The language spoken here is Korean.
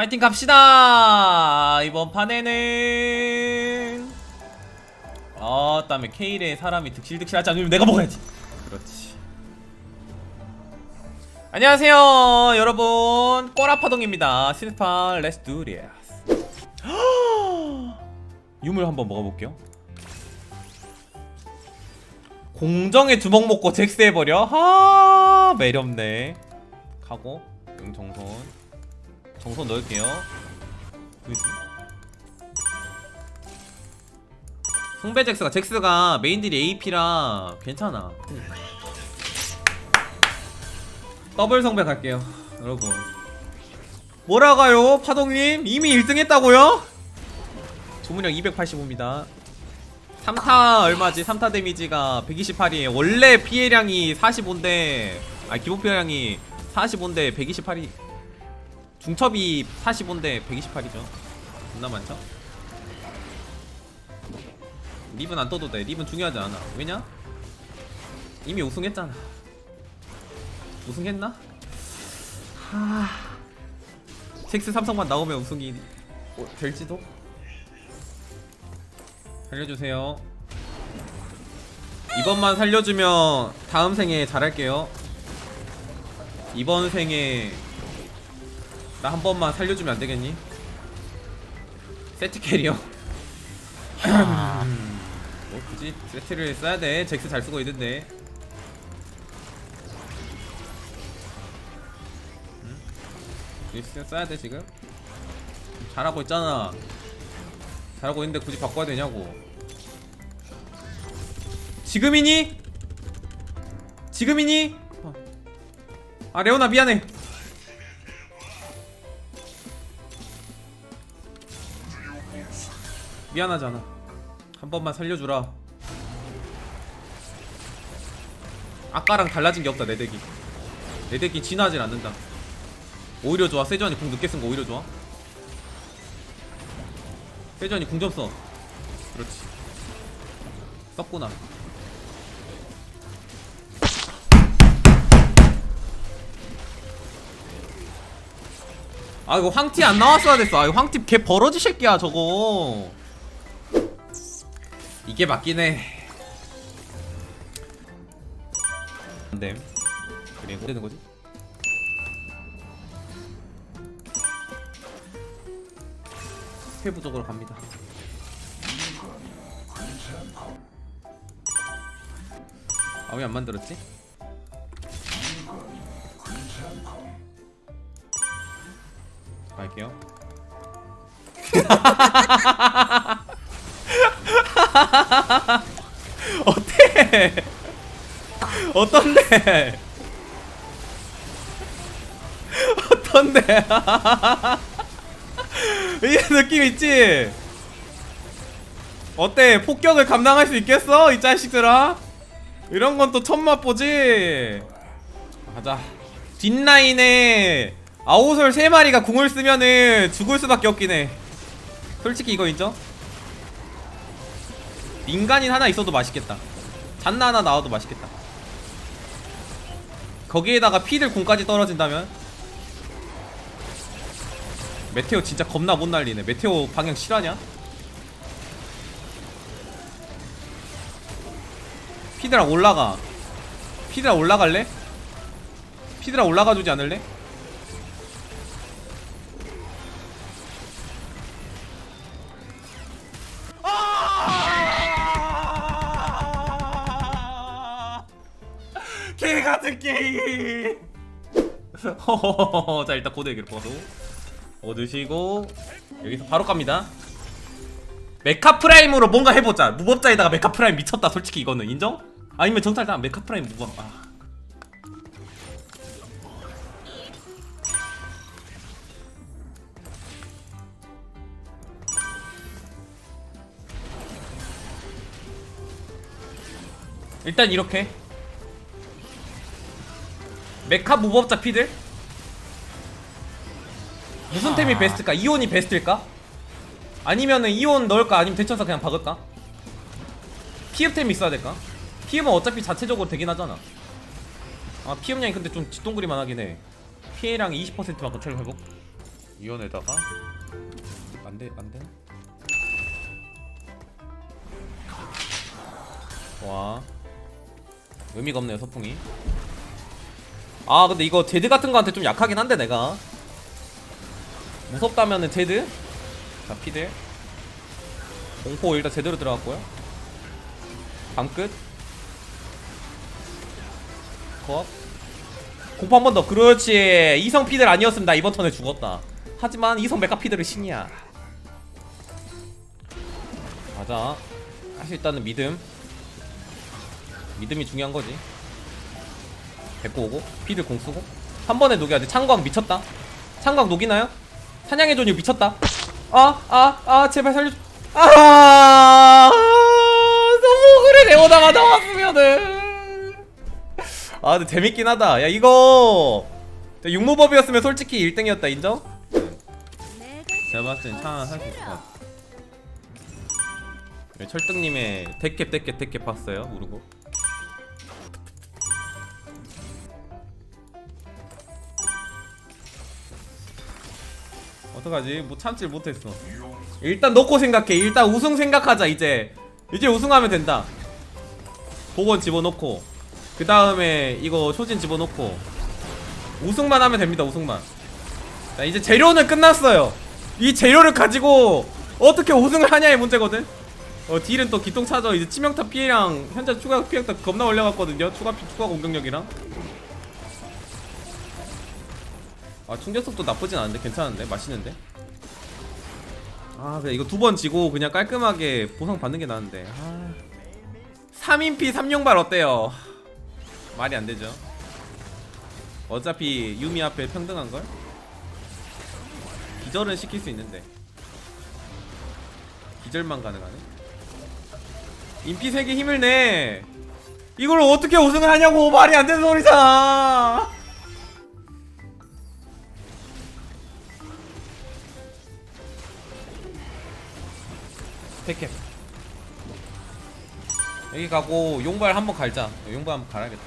파이팅 갑시다. 이번 판에는. 아 다음에 케일에 사람이 득실득실 하지 않으면 내가 먹어야지. 그렇지. 안녕하세요 여러분. 꼬라파동입니다. 시스파 렛츠 두 디스 유물 한번 먹어볼게요. 공정에 주먹 먹고 잭스 해버려. 하 매렵네. 가고 응 정손 정손 넣을게요? 성배 잭스가 잭스가 메인들이 AP라 괜찮아 더블 성배 갈게요 여러분 뭐라가요 파동님 이미 1등 했다고요? 조문력 285입니다 3타 얼마지? 3타 데미지가 128이에요 원래 피해량이 45인데 아 기본 피해량이 45인데 128이 중첩이 45인데 128이죠 존나 많죠? 립은 안 떠도 돼 립은 중요하지 않아 왜냐? 이미 우승했잖아 우승했나? 하... 잭스 삼성만 나오면 우승이 어, 될지도? 살려주세요 이번만 살려주면 다음 생에 잘할게요 이번 생에 나 한 번만 살려주면 안 되겠니? 세트 캐리어. 뭐 굳이 세트를 써야 돼. 잭스 잘 쓰고 있는데. 응? 잭스 써야 돼 지금. 잘하고 있잖아. 잘하고 있는데 굳이 바꿔야 되냐고. 지금이니? 지금이니? 어. 아 레오나 미안해. 미안하잖아. 한 번만 살려주라. 아까랑 달라진 게 없다 내 덱이. 내 덱이 진화하진 않는다. 오히려 좋아. 세전이 궁 늦게 쓴 거 오히려 좋아. 세전이 궁 좀 써. 그렇지. 썼구나. 아 이거 황티 안 나왔어야 됐어. 아 이거 황티 개 버러지 새끼야 저거. 이게 맞긴 해. 안돼. 그리고 되는 거지? 회부적으로 갑니다. 아 왜 안 만들었지? 갈게요. 어때? 어떤데? 어떤데? 이 느낌 있지? 어때? 폭격을 감당할 수 있겠어? 이 자식들아? 이런 건 또 처음 맛보지? 가자. 뒷라인에 아우솔 3마리가 궁을 쓰면은 죽을 수밖에 없긴 해. 솔직히 이거 인정? 민간인 하나 있어도 맛있겠다. 잔나 하나 나와도 맛있겠다. 거기에다가 피들 궁까지 떨어진다면 메테오 진짜 겁나 못 날리네. 메테오 방향 실화냐? 피드라 올라가. 피드라 올라갈래? 피드라 올라가 주지 않을래? 게임. 자 일단 고대 얘기를 보도 얻으시고 여기서 바로 갑니다. 메카 프라임으로 뭔가 해보자. 무법자에다가 메카 프라임 미쳤다. 솔직히 이거는 인정? 아니면 정탈다 메카 프라임 무법. 아. 일단 이렇게 메카 무법자 피들 무슨 템이 베스트일까? 이온이 베스트일까? 아니면은 이온 넣을까? 아니면 대천사 그냥 박을까? 피흡템이 있어야 될까? 피흡은 어차피 자체적으로 되긴 하잖아 아 피흡량이 근데 좀 뒷동그리만 하긴 해 피해량이 20%만큼 체력 회복 이연에다가 안돼 안돼 와 의미가 없네요 서풍이 아 근데 이거 제드 같은 거한테 좀 약하긴 한데 내가. 무섭다면은 제드? 자 피드 공포 일단 제대로 들어갔고요. 밤끝. 컷. 공포 한 번 더. 그렇지. 이성 피들 아니었으면 나 이번 턴에 죽었다. 하지만 이성 메카 피들은 신이야. 맞아 사실 일단은 믿음. 믿음이 중요한 거지 데리고 오고 피들 공 쓰고. 한 번에 녹여야 돼. 창광 미쳤다. 창광 녹이나요? 사냥의 존이 미쳤다. 아아 아 제발 살려줘. 아 너무 그래 레오나가 나왔으면은. 아 근데 재밌긴 하다. 야 이거. 육모법이었으면 솔직히 1등이었다. 인정? 제가 봤을 땐 창은 할수 있을 것 같아. 네, 철등님의 데캡 데캡 데캡 봤어요? 모르고 어떡하지? 뭐 참질 못했어. 일단 놓고 생각해. 일단 우승 생각하자 이제. 이제 우승하면 된다. 복원 집어넣고. 그 다음에 이거 쇼진 집어넣고. 우승만 하면 됩니다 우승만. 자 이제 재료는 끝났어요. 이 재료를 가지고 어떻게 우승을 하냐의 문제거든? 어 딜은 또 기똥차죠. 이제 치명타 피해랑 현재 추가 피해가 겁나 올려갔거든요. 추가 피 추가 공격력이랑 아 충격속도 나쁘진 않은데 괜찮은데? 맛있는데? 아 그래 이거 두 번 지고 그냥 깔끔하게 보상 받는 게 나은데. 아. 3인피 3용발 어때요? 말이 안 되죠. 어차피 유미 앞에 평등한걸? 기절은 시킬 수 있는데. 기절만 가능하네. 인피 색이 힘을 내. 이걸 어떻게 우승을 하냐고 말이 안 되는 소리잖아 백캡 여기 가고 용발 한번 갈자. 용발 한번 갈아야겠다